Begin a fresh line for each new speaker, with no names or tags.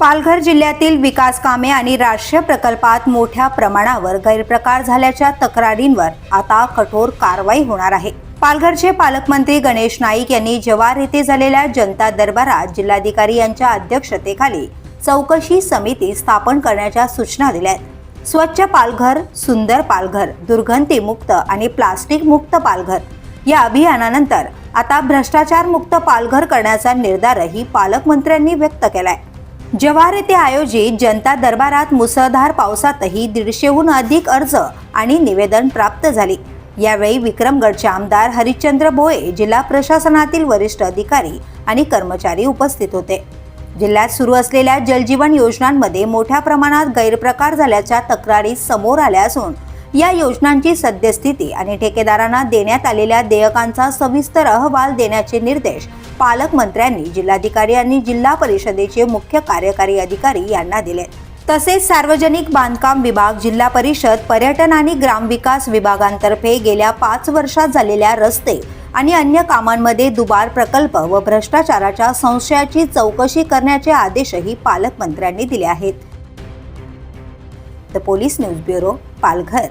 पालघर जिल्ह्यातील विकास कामे आणि राष्ट्रीय प्रकल्पात मोठ्या प्रमाणावर गैरप्रकार झाल्याच्या तक्रारींवर आता कठोर कारवाई होणार आहे. पालघरचे पालकमंत्री गणेश नाईक यांनी जवार येथे झालेल्या जनता दरबारात जिल्हाधिकारी यांच्या अध्यक्षतेखाली चौकशी समिती स्थापन करण्याच्या सूचना दिल्या आहेत. स्वच्छ पालघर सुंदर पालघर दुर्गंधीमुक्त आणि प्लास्टिक मुक्त पालघर या अभियानानंतर आता भ्रष्टाचार मुक्त पालघर करण्याचा निर्धारही पालकमंत्र्यांनी व्यक्त केलाय. जव्हार येथे आयोजित जनता दरबारात मुसळधार पावसातही दीडशेहून अधिक अर्ज आणि निवेदन प्राप्त झाली. यावेळी विक्रमगडचे आमदार हरिश्चंद्र भोये जिल्हा प्रशासनातील वरिष्ठ अधिकारी आणि कर्मचारी उपस्थित होते. जिल्ह्यात सुरू असलेल्या जलजीवन योजनांमध्ये मोठ्या प्रमाणात गैरप्रकार झाल्याच्या तक्रारी समोर आल्या असून या योजनांची सद्यस्थिती आणि ठेकेदारांना देण्यात आलेल्या देयकांचा सविस्तर अहवाल देण्याचे निर्देश पालकमंत्र्यांनी जिल्हाधिकारी आणि जिल्हा परिषदेचे मुख्य कार्यकारी अधिकारी यांना दिले. तसेच सार्वजनिक बांधकाम विभाग जिल्हा परिषद पर्यटन आणि ग्रामविकास विभागांतर्फे गेल्या पाच वर्षात झालेल्या रस्ते आणि अन्य कामांमध्ये दुबार प्रकल्प व भ्रष्टाचाराच्या संशयाची चौकशी करण्याचे आदेशही पालकमंत्र्यांनी दिले आहेत. The police news bureau Palghar.